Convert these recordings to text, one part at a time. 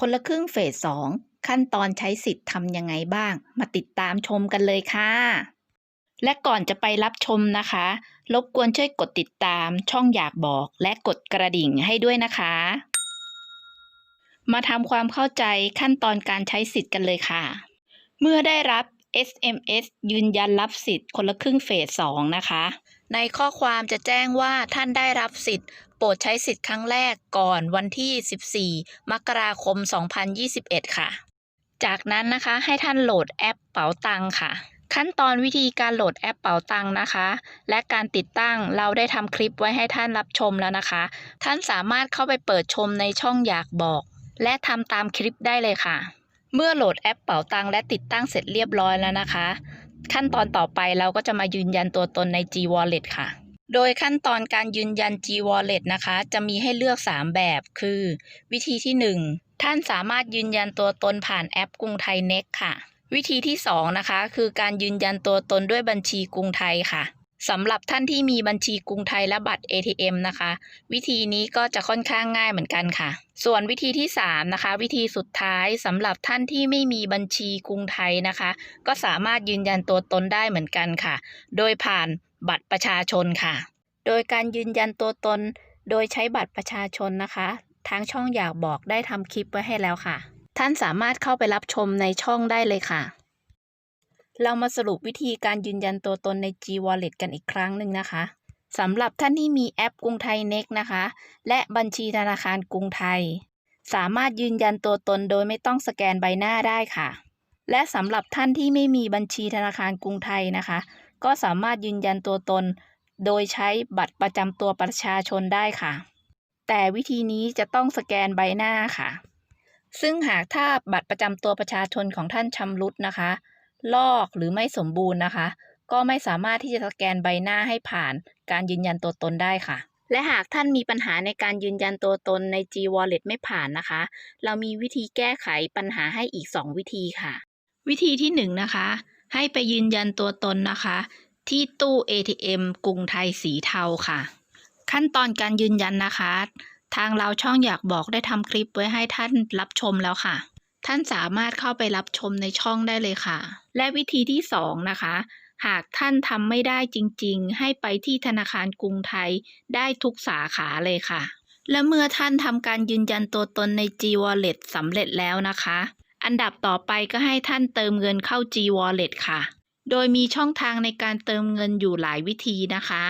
คนละครึ่งเฟส2ขั้นตอนใช้สิทธิ์ทำยังไงบ้าง มาติดตามชมกันเลยค่ะ และก่อนจะไปรับชมนะคะ รบกวนช่วยกดติดตามช่องอยากบอกและกดกระดิ่งให้ด้วยนะคะ มาทำความเข้าใจขั้นตอนการใช้สิทธิ์กันเลยค่ะ เมื่อได้รับ SMS ยืนยันรับสิทธิ์คนละครึ่งเฟส2นะคะ ในข้อความจะแจ้งว่าท่านได้รับสิทธิ์ โปรดใช้สิทธิ์ครั้งแรกก่อนวันที่ 14 มกราคม 2021 ค่ะ จากนั้นนะคะให้ท่านโหลดแอปเป๋าตังค่ะ ขั้นตอนวิธีการโหลดแอปเป๋าตังนะคะ และการติดตั้งเราได้ทำคลิปไว้ให้ท่านรับชมแล้วนะคะ ท่านสามารถเข้าไปเปิดชมในช่องอยากบอก และทำตามคลิปได้เลยค่ะ เมื่อโหลดแอปเป๋าตังและติดตั้งเสร็จเรียบร้อยแล้วนะคะ ขั้นตอนต่อไปเราก็จะมายืนยันตัวตนใน G Wallet ค่ะ โดยขั้นตอนการยืนยัน G Wallet นะคะ จะมีให้เลือก 3 แบบ คือ วิธีที่ 1 ท่านสามารถยืนยันตัวตนผ่านแอปกรุงไทย Next ค่ะ วิธีที่ 2 นะคะ คือการยืนยันตัวตนด้วยบัญชีกรุงไทยค่ะสำหรับท่านที่มีบัญชีกรุงไทยและบัตร ATM นะคะ วิธีนี้ก็จะค่อนข้างง่ายเหมือนกันค่ะ ส่วนวิธีที่ 3 นะคะ วิธีสุดท้ายสำหรับท่านที่ไม่มีบัญชีกรุงไทยนะคะ ก็สามารถยืนยันตัวตนได้เหมือนกันค่ะ โดยผ่าน บัตรประชาชนค่ะ โดยการยืนยันตัวตนโดยใช้บัตรประชาชนนะคะ ทางช่องอยากบอกได้ทำคลิปไว้ให้แล้วค่ะ ท่านสามารถเข้าไปรับชมในช่องได้เลยค่ะ เรามาสรุปวิธีการยืนยันตัวตนใน G Wallet กันอีกครั้งหนึ่งนะคะสำหรับท่านที่มีแอปกรุงไทย Next นะคะ และบัญชีธนาคารกรุงไทย สามารถยืนยันตัวตนโดยไม่ต้องสแกนใบหน้าได้ค่ะ และสำหรับท่านที่ไม่มีบัญชีธนาคารกรุงไทยนะคะ ก็สามารถยืนยันตัวตน โดยใช้บัตรประจำตัวประชาชนได้ค่ะ แต่วิธีนี้จะต้องสแกนใบหน้าค่ะ ซึ่งหากถ้าบัตรประจำตัวประชาชนของท่านชำรุดนะคะ ลอกหรือไม่สมบูรณ์นะคะ ก็ไม่สามารถที่จะสแกนใบหน้าให้ผ่านการยืนยันตัวตนได้ค่ะและหากท่านมีปัญหาในการยืนยันตัวตนใน G Wallet ไม่ผ่านนะคะ เรามีวิธีแก้ไขปัญหาให้อีก 2 วิธีค่ะ วิธีที่1นะคะ ให้ไปยืนยันตัวตนนะคะ ที่ตู้ ATM กรุงไทยสีเทาค่ะ ขั้นตอนการยืนยันนะคะ ทางเราช่องอยากบอกได้ทำคลิปไว้ให้ท่านรับชมแล้วค่ะ ท่านสามารถเข้าไปรับชมในช่องได้เลยค่ะ และวิธีที่ 2 นะคะหากท่านทำไม่ได้จริงๆ ให้ไปที่ธนาคารกรุงไทยได้ทุกสาขาเลยค่ะ และเมื่อท่านทำการยืนยันตัวตนใน G Wallet สำเร็จแล้วนะคะ อันดับต่อไปก็ให้ท่านเติมเงินเข้า G Wallet ค่ะ โดยมีช่องทางในการเติมเงินอยู่หลายวิธีนะคะ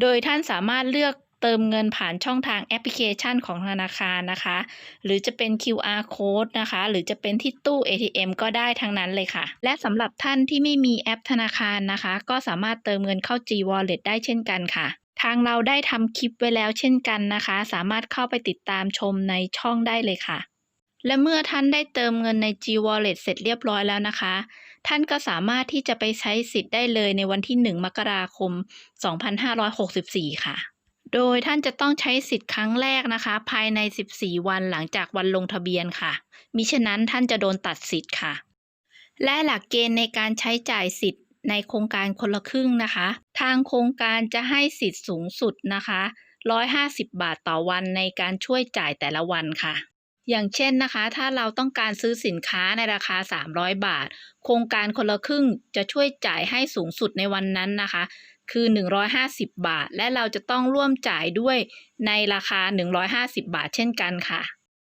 โดยท่านสามารถเลือกเติมเงินผ่านช่องทางแอปพลิเคชันของธนาคารนะคะ หรือจะเป็น QR code นะคะ หรือจะเป็นที่ตู้ ATM ก็ได้ทั้งนั้นเลยค่ะ และสำหรับท่านที่ไม่มีแอปธนาคารนะคะ ก็สามารถเติมเงินเข้า G Wallet ได้เช่นกันค่ะทางเราได้ทำคลิปไว้แล้วเช่นกันนะคะ สามารถเข้าไปติดตามชมในช่องได้เลยค่ะ และเมื่อท่านได้เติมเงินใน G Wallet เสร็จเรียบร้อยแล้วนะคะ ท่านก็สามารถที่จะไปใช้สิทธิ์ได้เลยในวันที่ 1 มกราคม 2564 ค่ะ โดยท่านจะต้องใช้สิทธิ์ครั้งแรกนะคะ ภายใน 14 วันหลังจากวันลงทะเบียนค่ะ มิฉะนั้นท่านจะโดนตัดสิทธิ์ค่ะ และหลักเกณฑ์ในการใช้จ่ายสิทธิ์ในโครงการคนละครึ่งนะคะ ทางโครงการจะให้สิทธิ์สูงสุดนะคะ 150 บาทต่อวันในการช่วยจ่ายแต่ละวันค่ะ อย่างเช่นนะคะ ถ้าเราต้องการซื้อสินค้าในราคา 300 บาท โครงการคนละครึ่งจะช่วยจ่ายให้สูงสุดในวันนั้นนะคะ คือ 150 บาท และเราจะต้องร่วมจ่ายด้วยในราคา 150 บาทเช่นกันค่ะ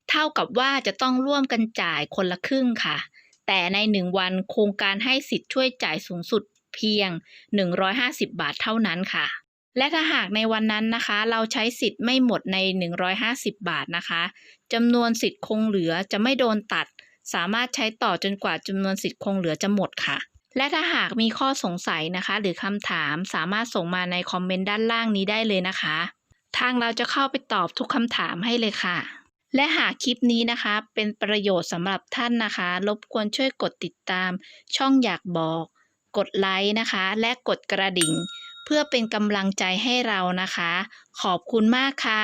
เท่ากับว่าจะต้องร่วมกันจ่ายคนละครึ่งค่ะ แต่ใน 1 วันโครงการให้สิทธิ์ช่วยจ่ายสูงสุดเพียง 150 บาทเท่านั้นค่ะ และถ้าหากในวันนั้นนะคะ เราใช้สิทธิ์ไม่หมดใน 150 บาทนะคะจำนวนสิทธิ์คงเหลือจะไม่โดนตัด สามารถใช้ต่อจนกว่าจำนวนสิทธิ์คงเหลือจะหมดค่ะ และถ้าหากมีข้อสงสัยนะคะ หรือคำถามสามารถส่งมาในคอมเมนต์ด้านล่างนี้ได้เลยนะคะ ทางเราจะเข้าไปตอบทุกคำถามให้เลยค่ะ และหากคลิปนี้นะคะ เป็นประโยชน์สำหรับท่านนะคะ รบกวนช่วยกดติดตาม ช่องอยากบอก กดไลค์นะคะ และกดกระดิ่ง เพื่อเป็นกำลังใจให้เรานะคะ ขอบคุณมากค่ะ